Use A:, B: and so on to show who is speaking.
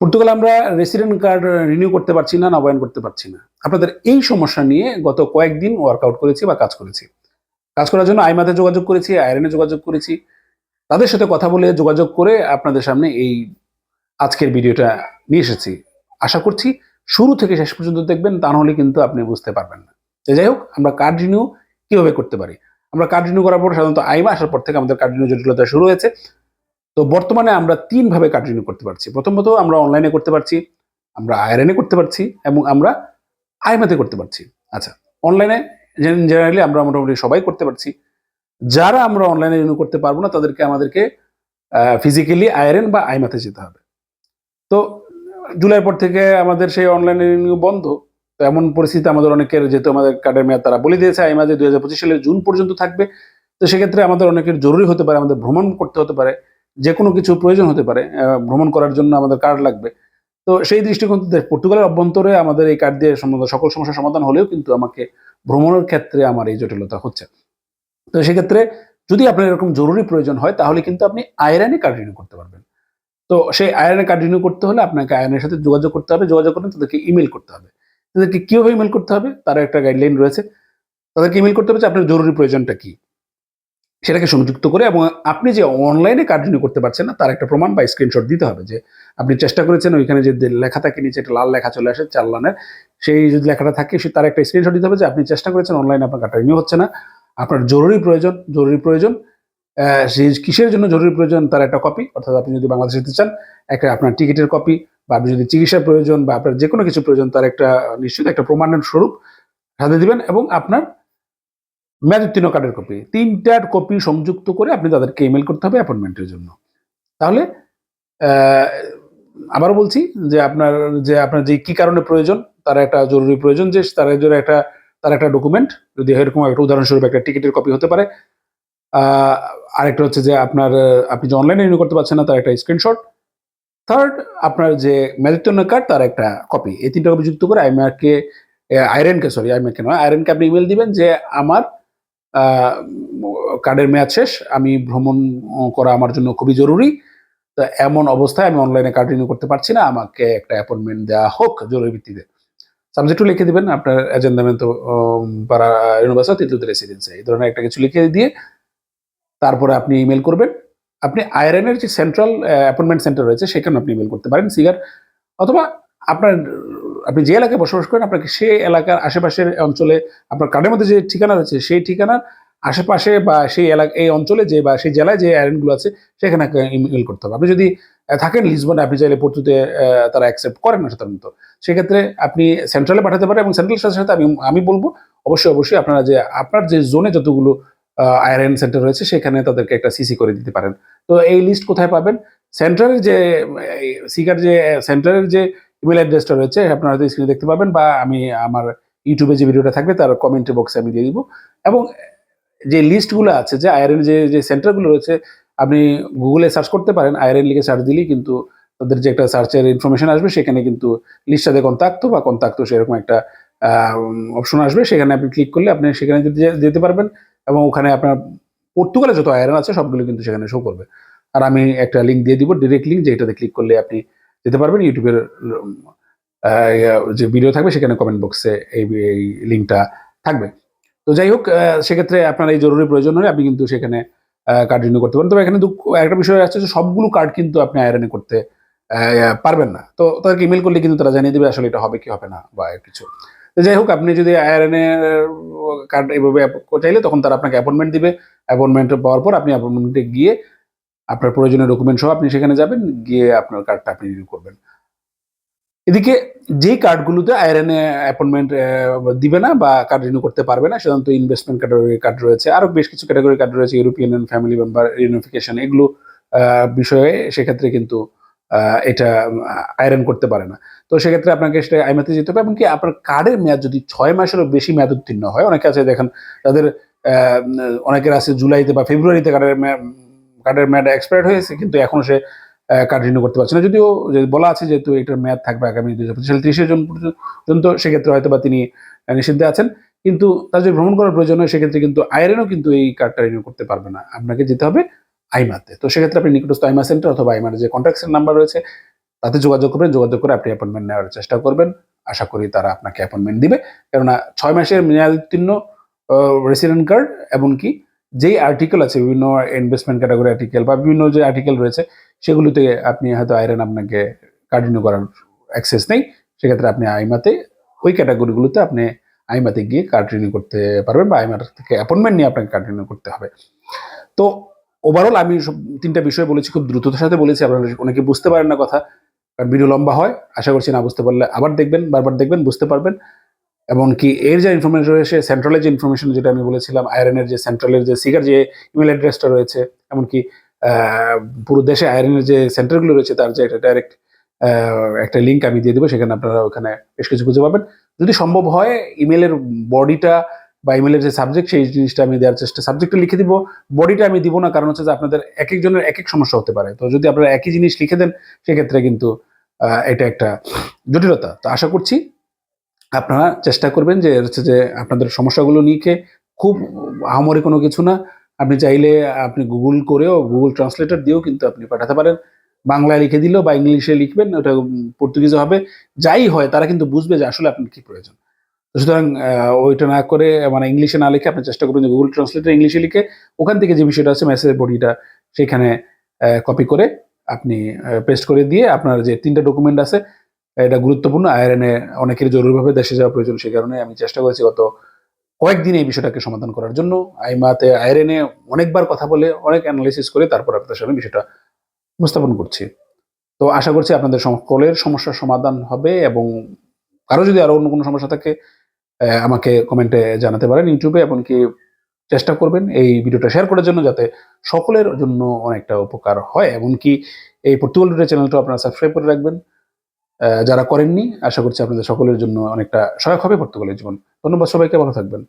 A: Portugal আমরা resident card renew করতে পারছি না, নবায়ন করতে পারছি না। আপনাদের এই সমস্যা নিয়ে গত কয়েকদিন ওয়ার্কআউট করেছি বা কাজ করেছি। কাজ করার জন্য আইমাতে যোগাযোগ করেছি আয়রনে যোগাযোগ করেছি। তাদের সাথে কথা বলে যোগাযোগ করে আপনাদের সামনে এই আজকের ভিডিওটা নিয়ে এসেছি। আশা করছি শুরু থেকে শেষ পর্যন্ত দেখবেন, তা নাহলে কিন্তু আপনি বুঝতে পারবেন না। যাই হোক, আমরা কার্ড রিনিউ কীভাবে করতে পারি? আমরা কার্ড রিনিউ করার পর সাধারণত আইমা, আসার পর থেকে আমাদের কার্ড রিনিউ জটিলতা শুরু হয়েছে। তো বর্তমানে আমরা তিন ভাবে কার্ড করতে পারছি। প্রথমত আমরা অনলাইনে করতে পারছি, আমরা আয়রনে করতে পারছি এবং আমরা আইমাতে করতে পারছি। আচ্ছা অনলাইনে জেনারেলি আমরা মোটামুটি সবাই করতে পারছি। যারা আমরা অনলাইনে রিনিউ করতে পারব না, তাদেরকে আমাদেরকে ফিজিক্যালি আয়রন বা আইমাতে যেতে হবে। তো জুলাই পর থেকে আমাদের সেই অনলাইনে রিনিউ বন্ধ। তো এমন পরিস্থিতি আমাদের অনেকের, যেহেতু আমাদের কার্ডের মেয়াদ তারা বলে দিয়েছে আইমা যে দুই সালের জুন পর্যন্ত থাকবে, তো সেক্ষেত্রে আমাদের অনেকের জরুরি হতে পারে, আমাদের ভ্রমণ করতে হতে পারে। যে কোনো কিছু প্রয়োজন হতে পারে ভ্রমণ করার জন্য আমাদের কার্ড লাগবে। তো সেই দৃষ্টিকোণ পর্তুগালের অভ্যন্তরে আমাদের এই কার্ড দিয়ে সকল সমস্যার সমাধান হলেও কিন্তু আমাকে ভ্রমণের ক্ষেত্রে আমার এই জটিলতা হচ্ছে। তো সেক্ষেত্রে যদি আপনার এরকম জরুরি প্রয়োজন হয়, তাহলে কিন্তু আপনি আয়রনে কার্ড রিনিউ করতে পারবেন। তো সেই আয়রনে কার্ড রিনিউ করতে হলে আপনাকে আয়রনের সাথে যোগাযোগ করতে হবে। যোগাযোগ করলে তাদেরকে ইমেল করতে হবে। তাদেরকে কীভাবে ইমেল করতে হবে? তার একটা গাইডলাইন রয়েছে। তাদেরকে ইমেল করতে হবে যে আপনার জরুরি প্রয়োজনটা কি? সেটাকে সংযুক্ত করে এবং আপনি যে অনলাইনে কার্ড রিনিউ করতে পারছেন না, তার একটা প্রমাণ বা স্ক্রিনশট দিতে হবে যে আপনি চেষ্টা করেছেন ওইখানে যে লেখা থাকে নিচে একটা লাল লেখা চলে আসে, চার লাইনের সেই যদি লেখাটা থাকে, সে তার একটা স্ক্রিনশট দিতে হবে যে আপনি চেষ্টা করেছেন অনলাইনে আপনার কার্ডটা হচ্ছে না। আপনার জরুরি প্রয়োজন জরুরি প্রয়োজন সেই কিসের জন্য জরুরি প্রয়োজন তার একটা কপি অর্থাৎ আপনি যদি বাংলাদেশে যেতে চান, একটা আপনার টিকিটের কপি বা আপনি যদি চিকিৎসার প্রয়োজন বা আপনার যে কোনো কিছু প্রয়োজন, তার একটা নিশ্চিত একটা প্রমাণের স্বরূপ সাথে দিবেন এবং আপনার মেয়াদোত্তীর্ণ কার্ডের কপি তিনটার কপি সংযুক্ত করে আপনি তাদেরকে ইমেল করতে হবে অ্যাপয়েন্টমেন্টের জন্য। তাহলে আবারও বলছি যে আপনার যে আপনার যে কি কারণে প্রয়োজন, তার একটা জরুরি প্রয়োজন, যে তার জন্য একটা, তার একটা ডকুমেন্ট যদি এরকম একটা উদাহরণস্বরূপ একটা টিকিটের কপি হতে পারে আরেকটা হচ্ছে যে আপনার, আপনি যে অনলাইনে রিনিউ করতে পারছেন না, তার একটা স্ক্রিনশট থার্ড আপনার যে মেরিটন্য কার্ড তার একটা কপি এই তিনটা কপি যুক্ত করে আইমারকে আয়রনকে সরি আইমারকে নয় আয়রনকে আপনি ইমেল দিবেন যে আমার কার্ডের মেয়াদ শেষ, আমি ভ্রমণ করা আমার জন্য খুবই জরুরি। তো এমন অবস্থায় আমি অনলাইনে কার্ড রিনিউ করতে পারছি না, আমাকে একটা অ্যাপয়েন্টমেন্ট দেওয়া হোক জরুরি ভিত্তিতে। সাবজেক্টও লিখে দিবেন, আপনার এজেন্ডামেন্ট পাড়া ইউনিভার্সিটি তিতুতে রেসিডেন্সি এই ধরনের একটা কিছু লিখে দিয়ে তারপরে আপনি ইমেল করবেন। আপনি আয়রনের যে সেন্ট্রাল অ্যাপয়েন্টমেন্ট সেন্টার রয়েছে সেখানে আপনি ইমেল করতে পারেন, সিগার। অথবা আপনার আপনি যে এলাকায় বসবাস করেন, আপনাকে সেই এলাকার আশেপাশের অঞ্চলে, আপনার কার্ডের মধ্যে যে ঠিকানা রয়েছে, সেই ঠিকানার আশেপাশে বা সেই এলাকা, এই অঞ্চলে যে বা সেই জেলায় যে আয়রনগুলো আছে, সেখানে ইমেল করতে হবে। আপনি যদি থাকেন লিসবনে, আপনি চাইলে পর্তুতে তারা অ্যাকসেপ্ট করেন না সাধারণত। সেক্ষেত্রে আপনি সেন্ট্রালে পাঠাতে পারেন এবং সেন্ট্রালের সাথে সাথে আমি আমি বলব, অবশ্যই অবশ্যই আপনারা যে, আপনার যে জোনে যতগুলো আয়রন সেন্টার রয়েছে, সেখানে তাদেরকে একটা সিসি করে দিতে পারেন। তো এই লিস্ট কোথায় পাবেন? সেন্টারের যে সিকার যে সেন্টারের যে ইমেল অ্যাড্রেসটা রয়েছে, আপনারা হয়তো স্ক্রিনে দেখতে পাবেন বা আমি আমার ইউটিউবে যে ভিডিওটা থাকবে তার কমেন্ট বক্সে আমি দিয়ে দিব। এবং যে লিস্টগুলো আছে, যে আয়রন যে যে সেন্টারগুলো রয়েছে, আপনি গুগলে সার্চ করতে পারেন আয়রন লিখে সার্চ দিলেই কিন্তু তাদের যে একটা সার্চের ইনফরমেশন আসবে, সেখানে কিন্তু লিস্টটাতে কন্তাক্ত বা কন্তাক্ত সেরকম একটা অপশন আসবে। সেখানে আপনি ক্লিক করলে আপনি সেখানে যেতে পারবেন এবং ওখানে আপনার পর্তুগালে যত আয়রন আছে, সবগুলো কিন্তু সেখানে শো করবে। আর আমি একটা লিঙ্ক দিয়ে দিব ডিরেক্ট লিঙ্ক যেটাতে ক্লিক করলে আপনি যেতে পারবেন, ইউটিউবের যে ভিডিও থাকবে সেখানে কমেন্ট বক্সে এই লিঙ্কটা থাকবে। তো যাই হোক সেক্ষেত্রে আপনার এই জরুরি প্রয়োজন হলে আপনি কিন্তু সেখানে কার্ড রিনিউ করতে পারেন। তবে এখানে দুঃখ, একটা বিষয় আছে যে সবগুলো কার্ড কিন্তু আপনি আয়রনে করতে পারবেন না। তো তাদেরকে ইমেল করলে কিন্তু তারা জানিয়ে দেবে আসলে এটা হবে কি হবে না বা কিছু। তো যাই হোক, আপনি যদি আয়রনে কার্ড এইভাবে চাইলে তখন তারা আপনাকে অ্যাপয়েন্টমেন্ট দিবে। অ্যাপয়েন্টমেন্ট পাওয়ার পর আপনি অ্যাপয়েন্টমেন্টে গিয়ে আপনার প্রয়োজনীয় ডকুমেন্ট সহ আপনি সেখানে যাবেন, গিয়ে আপনার কার্ডটা আপনি রিনিউ করবেন। এদিকে যেই কার্ডগুলোতে আয়রনে অ্যাপয়েন্টমেন্ট দিবে না বা কার্ড রিনিউ করতে পারবে না, সাধারণত ইনভেস্টমেন্ট ক্যাটাগরি কার্ড রয়েছে। আরও বেশ কিছু ক্যাটাগরি কার্ড রয়েছে ইউরোপিয়ান ফ্যামিলি মেম্বার রিউনিফিকেশন এগুলো বিষয়ে সেক্ষেত্রে কিন্তু এটা আয়রন করতে পারে না। তো সেক্ষেত্রে আপনাকে সেটা আইমাতে যেতে হবে, এমনকি আপনার কার্ডের মেয়াদ যদি ছয় মাসেরও বেশি মেয়াদ উত্তীর্ণ হয়, অনেকে আছে দেখেন তাদের অনেকের আছে জুলাইতে বা ফেব্রুয়ারিতে কার্ডের কার্ডের মেয়াদ এক্সপায়ার্ড হয়েছে, কিন্তু এখনও সে কার্ড রিনিউ করতে পারছে না। যদিও বলা আছে যেহেতু এটার মেয়াদ থাকবে আগামী দুই হাজার পঁচিশ সাল তিরিশে জন পর্যন্ত, সেক্ষেত্রে হয়তো বা তিনি নিষিদ্ধে আছেন। কিন্তু তার যদি ভ্রমণ করার প্রয়োজন হয়, সেক্ষেত্রে কিন্তু আইরেনও কিন্তু এই কার্ডটা রিনিউ করতে পারবে না। আপনাকে যেতে হবে আইমাতে। তো সেক্ষেত্রে আপনি নিকটস্থ আইমা সেন্টার অথবা আইমার যে কন্ট্যাক্ট নাম্বার রয়েছে, তাতে যোগাযোগ করবেন। যোগাযোগ করে আপনি অ্যাপয়েন্টমেন্ট নেওয়ার চেষ্টা করবেন। আশা করি তারা আপনাকে অ্যাপয়েন্টমেন্ট দিবে। কেননা ছয় মাসের মেয়াদোত্তীর্ণ রেসিডেন্ট কার্ড এমনকি যেই আর্টিকেল আছে, বিভিন্ন ইনভেস্টমেন্ট ক্যাটাগরি আর্টিকেল বা বিভিন্ন যে আর্টিকেল রয়েছে, সেগুলিতে আপনি হয়তো আয়রন আপনাকে কন্টিনিউ করার অ্যাক্সেস নেই। সেক্ষেত্রে আপনি আইমাতে, ওই ক্যাটাগরিগুলোতে আপনি আইমাতে গিয়ে কার্ড রিনিউ করতে পারবেন বা আইমার থেকে অ্যাপয়েন্টমেন্ট নিয়ে আপনাকে কার্ড রিনিউ করতে হবে। তো ওভারঅল আমি সব তিনটা বিষয় বলেছি, খুব দ্রুততার সাথে বলেছি, আপনারা অনেকে বুঝতে পারেন না কথা, কারণ ভিডিও লম্বা হয়, আশা করছি না বুঝতে পারলে আবার দেখবেন, বারবার দেখবেন, বুঝতে পারবেন। এমনকি এর যে ইনফরমেশন রয়েছে সেন্ট্রালের যে ইনফরমেশন যেটা আমি বলেছিলাম আয়রনের যে সেন্ট্রালের যে সিগার যে ইমেল অ্যাড্রেসটা রয়েছে, এমনকি পুরো দেশে আয়রনের যে সেন্টারগুলো রয়েছে, তার যে একটা ডাইরেক্ট একটা লিঙ্ক আমি দিয়ে দেবো, সেখানে আপনারা ওখানে বেশ কিছু খুঁজে পাবেন। যদি সম্ভব হয় ইমেলের বডিটা বা ইমেলের যে সাবজেক্ট সেই জিনিসটা আমি দেওয়ার চেষ্টা সাবজেক্টটা লিখে দিব বডিটা আমি দিব না, কারণ হচ্ছে যে আপনাদের এক একজনের এক এক সমস্যা হতে পারে। তো যদি আপনারা একই জিনিস লিখে দেন, সেক্ষেত্রে কিন্তু এটা একটা জটিলতা। তো আশা করছি আপনারা চেষ্টা করবেন যে হচ্ছে যে আপনাদের সমস্যাগুলো লিখে খুব আহামরি কোনো কিছু না। আপনি চাইলে আপনি গুগল করেও গুগল ট্রান্সলেটর দিয়েও কিন্তু আপনি পাঠাতে পারেন। বাংলায় লিখে দিলেও বা ইংলিশে লিখবেন, ওটা পর্তুগিজে হবে। যাই হয়, তারা কিন্তু বুঝবে যে আসলে আপনার কি প্রয়োজন। সুতরাং ওইটা না করে মানে ইংলিশে না লিখে আপনি চেষ্টা করবেন যে গুগল ট্রান্সলেটর ইংলিশে লিখে ওখান থেকে যে বিষয়টা আছে মেসেজের বডিটা সেখানে কপি করে আপনি পেস্ট করে দিয়ে আপনার যে তিনটা ডকুমেন্ট আছে এটা গুরুত্বপূর্ণ। আয়রনে অনেকের জরুরিভাবে দেশে যাওয়া প্রয়োজন সেই কারণে আমি চেষ্টা করেছি গত কয়েকদিন এই বিষয়টাকে সমাধান করার জন্য। আইমাতে আয়রনে অনেকবার কথা বলে, অনেক অ্যানালিসিস করে তারপর আপনাদের সামনে বিষয়টা উপস্থাপন করছি। তো আশা করছি আপনাদের সকলের সমস্যার সমাধান হবে এবং কারও যদি আরও অন্য কোনো সমস্যা থাকে আমাকে কমেন্টে জানাতে পারেন ইউটিউবে, এমনকি চেষ্টা করবেন এই ভিডিওটা শেয়ার করার জন্য যাতে সকলের জন্য অনেকটা উপকার হয়। এমনকি এই পর্তুগাল টুডে চ্যানেলটা আপনারা সাবস্ক্রাইব করে রাখবেন। যারা করেননি, আশা করছি আপনাদের সকলের জন্য অনেকটা সহায়ক হবে পর্তুগালের জীবন। ধন্যবাদ সবাইকে, ভালো থাকবেন।